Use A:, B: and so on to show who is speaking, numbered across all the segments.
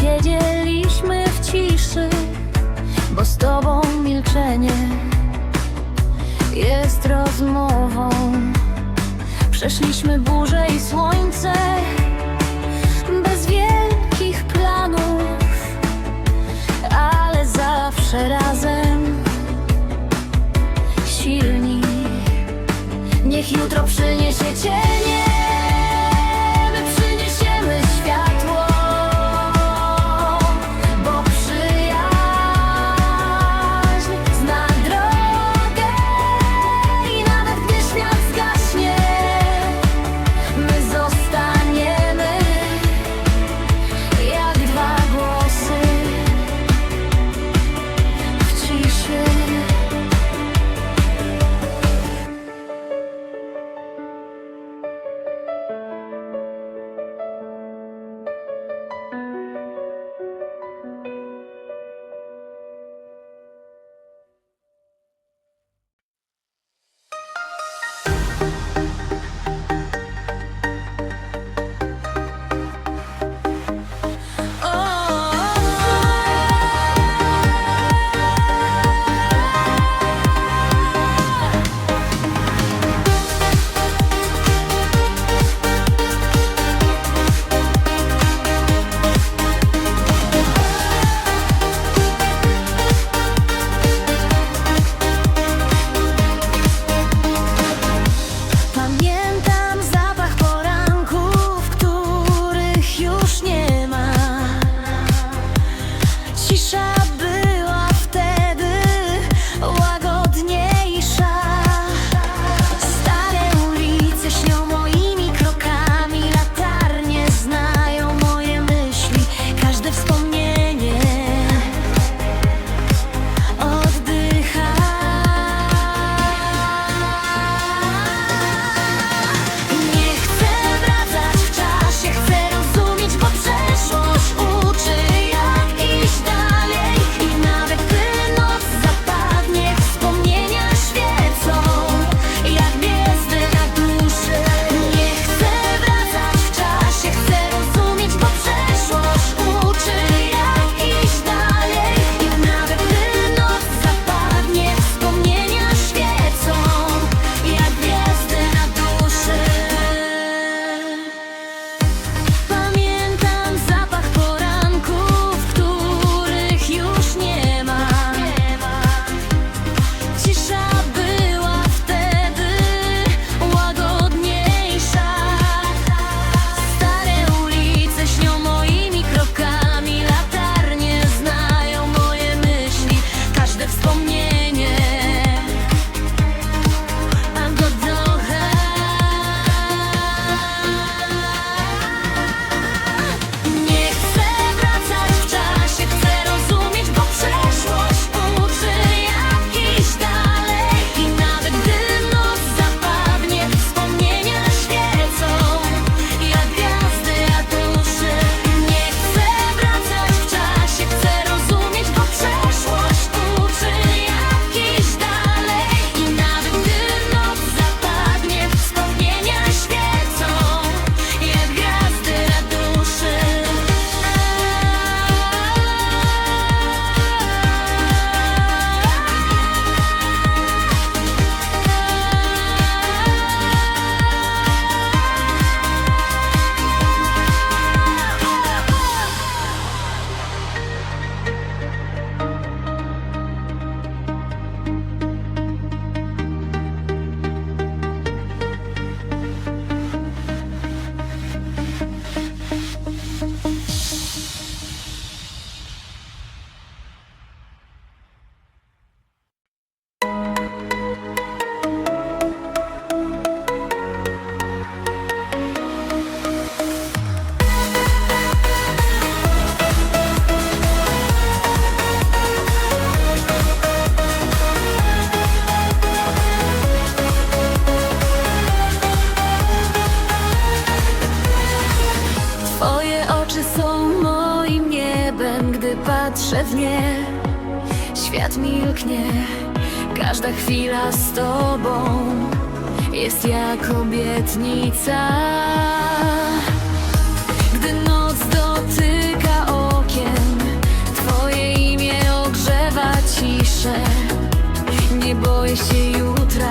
A: Siedzieliśmy w ciszy, bo z tobą milczenie jest rozmową. Przeszliśmy burze i słońce bez wielkich planów, ale zawsze razem silni. Niech jutro przyniesie cię. z Tobą jest jak obietnica. Gdy noc dotyka okien, Twoje imię ogrzewa ciszę. Nie boję się jutra.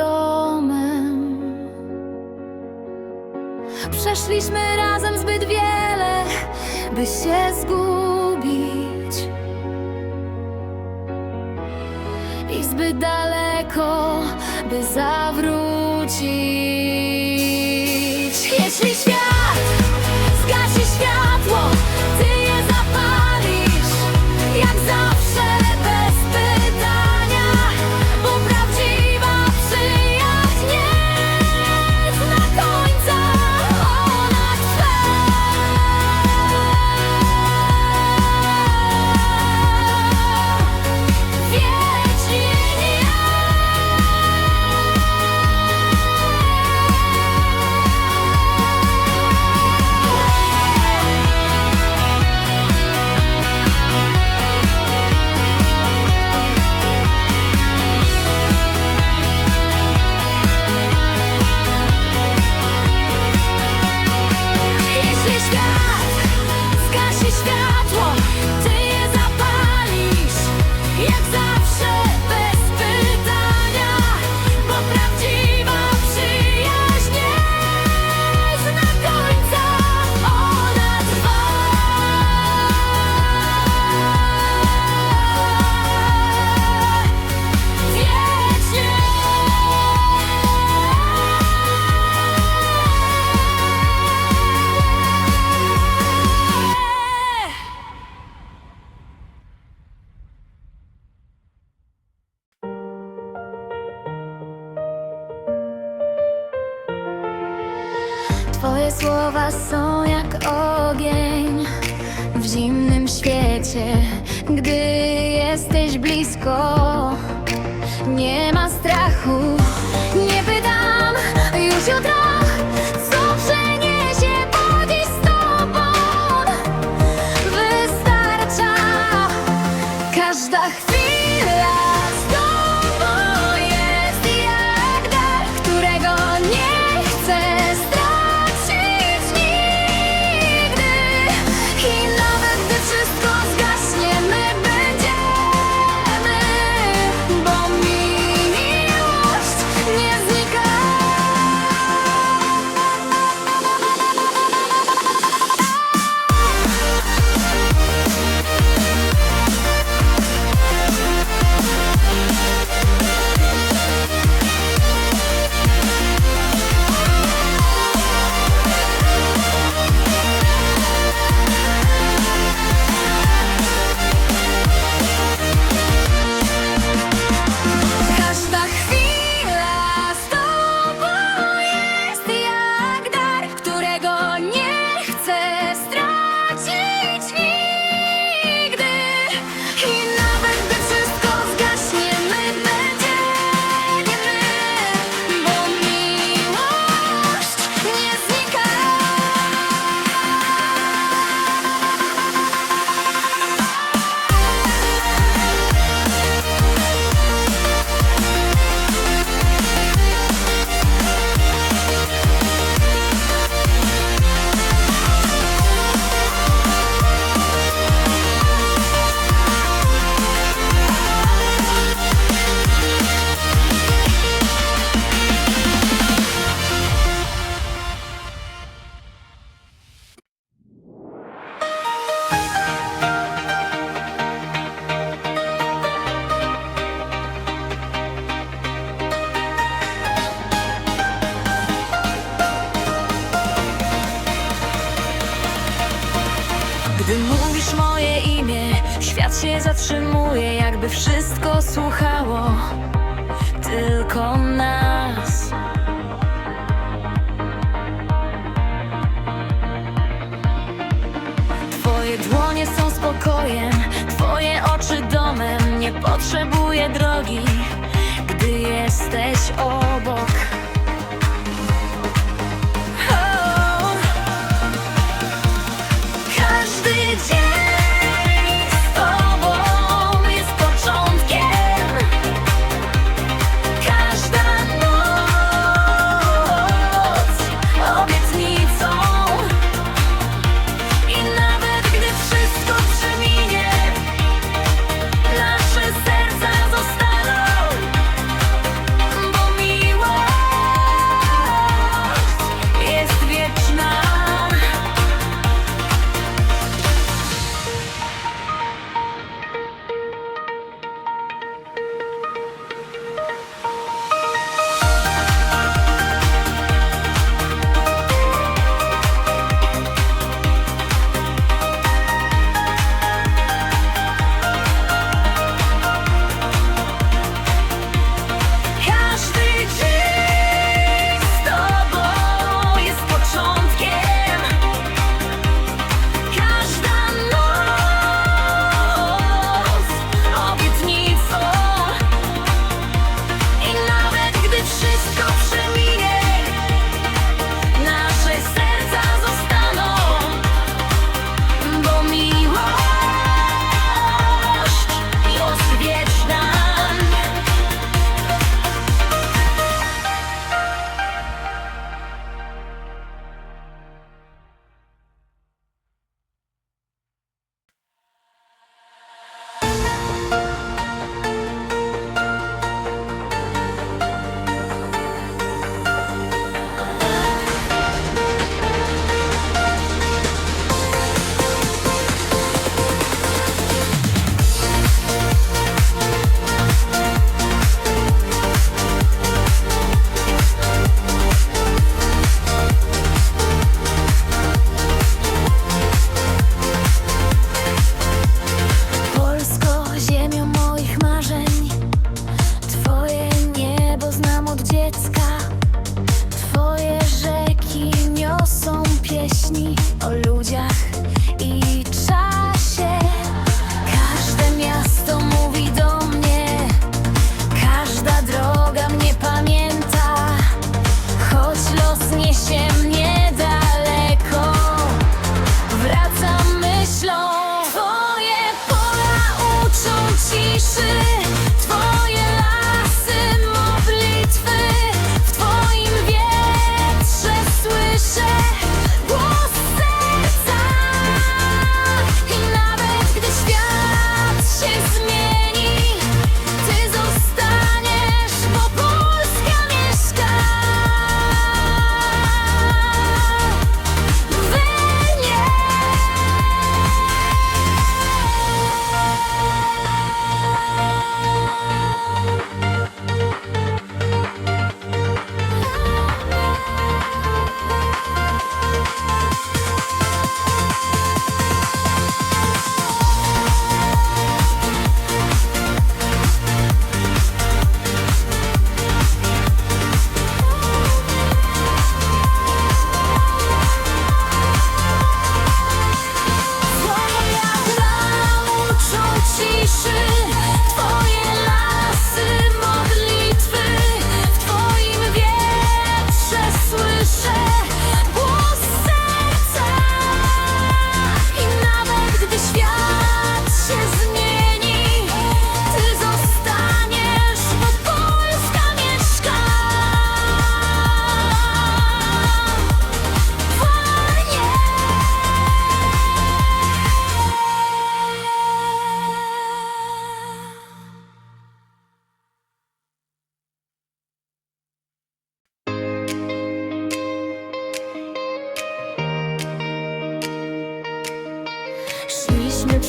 A: domem. Przeszliśmy razem zbyt wiele, by się zgubić. I zbyt daleko, by zawrócić. świat się zatrzymuje, jakby wszystko słuchało tylko nas. Twoje dłonie są spokojem, Twoje oczy domem. Nie potrzebuję drogi, gdy jesteś obok.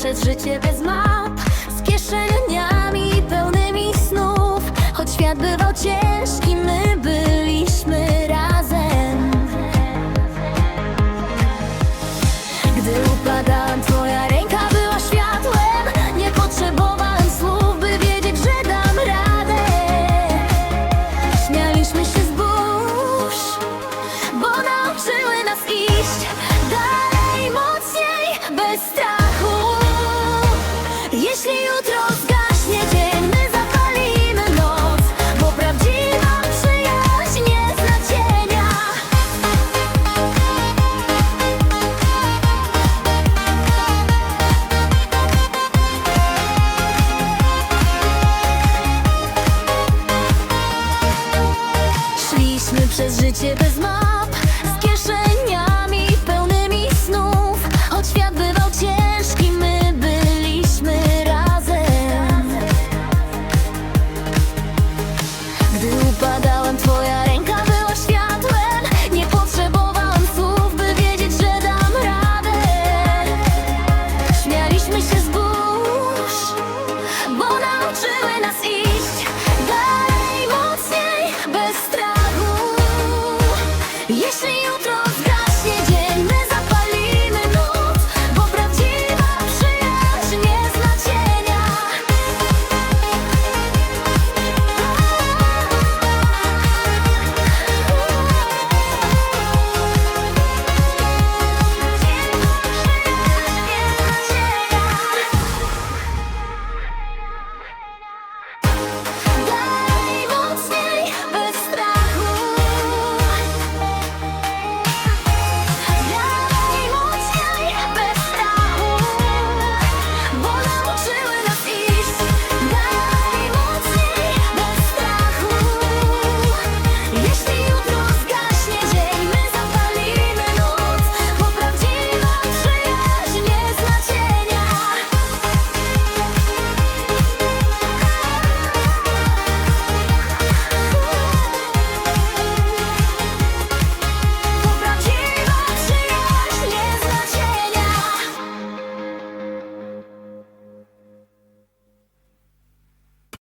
A: Przez życie bez map